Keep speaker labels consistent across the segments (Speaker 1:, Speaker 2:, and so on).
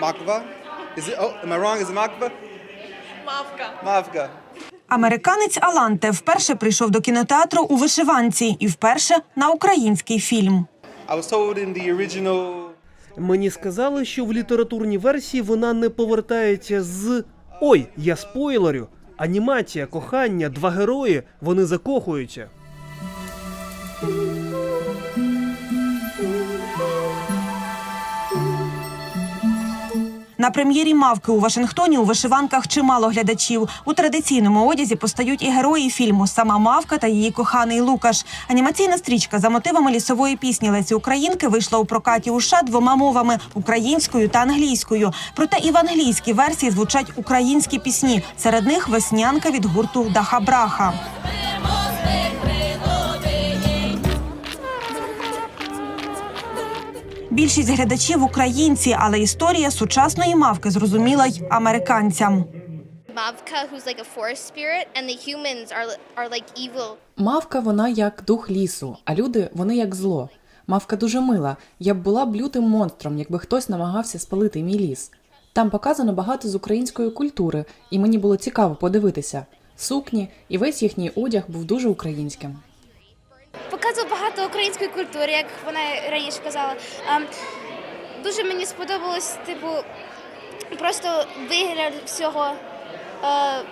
Speaker 1: Makva. Is it? Oh, am I wrong? Is it Makva?
Speaker 2: Мавка.
Speaker 1: Mavka.
Speaker 3: Американець Аланте вперше прийшов до кінотеатру у вишиванці і вперше на український фільм.
Speaker 1: I was told in the original.
Speaker 4: Мені сказали, що в літературній версії вона не повертається з Ой, я спойлерю. Анімація, кохання, два герої, вони закохуються.
Speaker 3: На прем'єрі мавки у Вашингтоні у вишиванках чимало глядачів. У традиційному одязі постають і герої фільму Сама мавка та її коханий Лукаш. Анімаційна стрічка за мотивами лісової пісні Лесі Українки вийшла у прокаті у США двома мовами українською та англійською. Проте і в англійській версії звучать українські пісні. Серед них веснянка від гурту Даха Більшість глядачів українці, але історія сучасної мавки зрозуміла й американцям.
Speaker 5: Mavka, who's like a forest spirit, and the humans are are like evil.
Speaker 6: Мавка вона як дух лісу, а люди вони як зло. Мавка дуже мила. Я б була б лютим монстром, якби хтось намагався спалити мій ліс. Там показано багато з української культури, і мені було цікаво подивитися. Сукні і весь їхній одяг був дуже українським.
Speaker 5: Показував багато української культури, як вона раніше казала. Ем, дуже мені сподобалось, типу, просто вигляд всього. Е,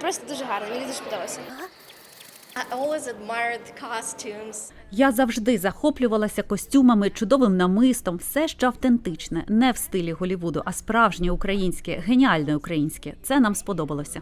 Speaker 5: просто дуже гарно, мені дуже сподобалося.
Speaker 2: I always admired costumes.
Speaker 7: Я завжди захоплювалася костюмами, чудовим намистом, все що автентичне, не в стилі Голівуду, а справжнє українське, геніальне українське. Це нам сподобалося.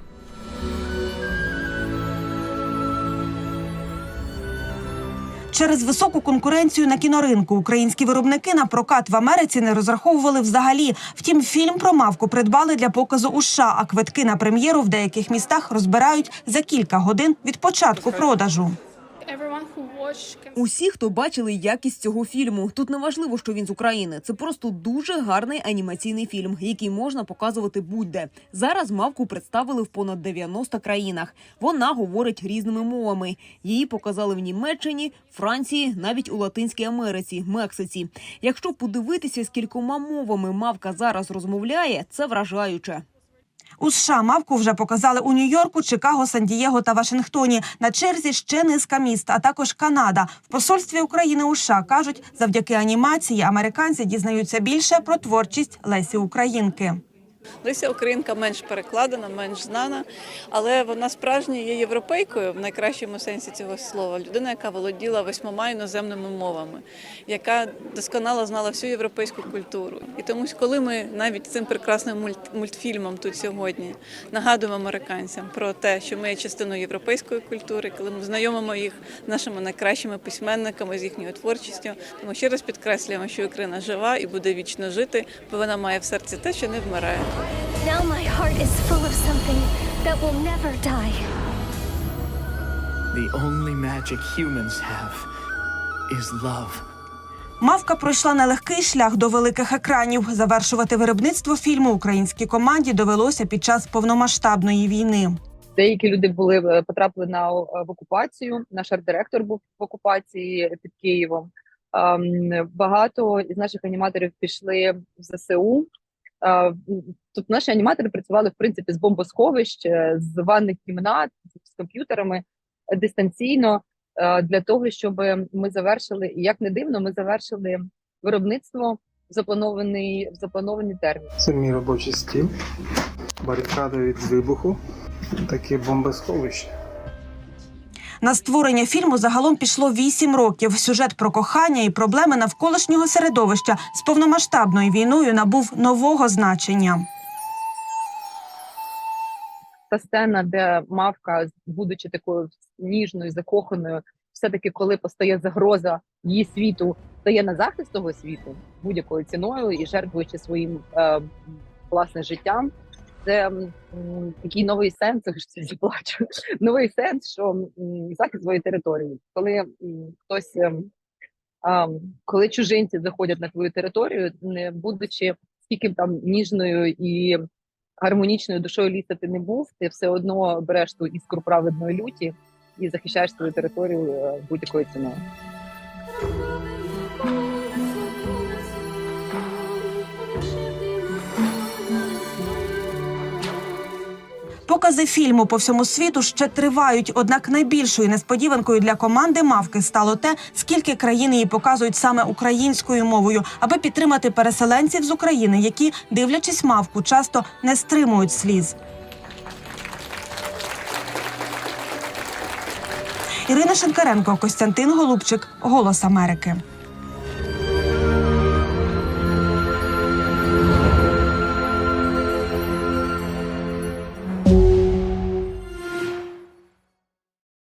Speaker 3: Через високу конкуренцію на кіноринку українські виробники на прокат в Америці не розраховували взагалі. Втім, фільм про мавку придбали для показу у США, а квитки на прем'єру в деяких містах розбирають за кілька годин від початку продажу.
Speaker 8: Усі, хто бачили якість цього фільму, тут не важливо, що він з України. Це просто дуже гарний анімаційний фільм, який можна показувати будь-де. Зараз мавку представили в понад 90 країнах. Вона говорить різними мовами. Її показали в Німеччині, Франції, навіть у Латинській Америці, Мексиці. Якщо подивитися, з кількома мовами мавка зараз розмовляє, це вражаюче.
Speaker 3: У США мавку вже показали у Нью-Йорку, Чикаго, Сан-Дієго та Вашингтоні. На черзі ще низка міст, а також Канада. В посольстві України у США кажуть, завдяки анімації американці дізнаються більше про творчість Лесі Українки.
Speaker 9: Леся Українка менш перекладена, менш знана, але вона справжня є європейкою в найкращому сенсі цього слова. Людина, яка володіла восьмома іноземними мовами, яка досконало знала всю європейську культуру. І тому, коли ми навіть цим прекрасним мульт- мультфільмом тут сьогодні нагадуємо американцям про те, що ми є частиною європейської культури, коли ми знайомимо їх з нашими найкращими письменниками, з їхньою творчістю, тому ще раз підкреслюємо, що Україна жива і буде вічно жити, бо вона має в серці те, що не вмирає.
Speaker 10: Now my heart is full of something that will never die.
Speaker 11: The only magic humans have is love.
Speaker 3: Мавка пройшла нелегкий шлях до великих екранів. Завершувати виробництво фільму українській команді довелося під час повномасштабної війни.
Speaker 12: Деякі люди були е, потрапили на в окупацію. Наш арт-директор був в окупації під Києвом. Багато із наших аніматорів пішли в ЗСУ. Тут наші аніматори працювали в принципі з бомбосховищ, е, з ванних кімнат, з комп'ютерами е, дистанційно е, для того, щоб ми завершили, і як не дивно, ми завершили виробництво в запланований в запланований термін.
Speaker 13: Це мій робочий стіл, барикади від вибуху, таке бомбосховище.
Speaker 3: На створення фільму загалом пішло вісім років. Сюжет про кохання і проблеми навколишнього середовища з повномасштабною війною набув нового значення.
Speaker 12: та сцена, де мавка, будучи такою ніжною, закоханою, все-таки, коли постає загроза її світу, стає на захист того світу будь-якою ціною і жертвуючи своїм е, власне життям. Це такий новий сенс, я плачу. Новий сенс, що захист своєї території, коли хтось. ем, коли чужинці заходять на твою територію, не будучи скільки б там ніжною і гармонічною душою ліса ти не був, ти все одно береш ту іскру праведної люті і захищаєш свою територію е, будь-якою ціною.
Speaker 3: Покази фільму по всьому світу ще тривають. Однак найбільшою несподіванкою для команди мавки стало те, скільки країн її показують саме українською мовою, аби підтримати переселенців з України, які, дивлячись мавку, часто не стримують сліз. Ірина Шинкаренко, Костянтин Голубчик, Голос Америки.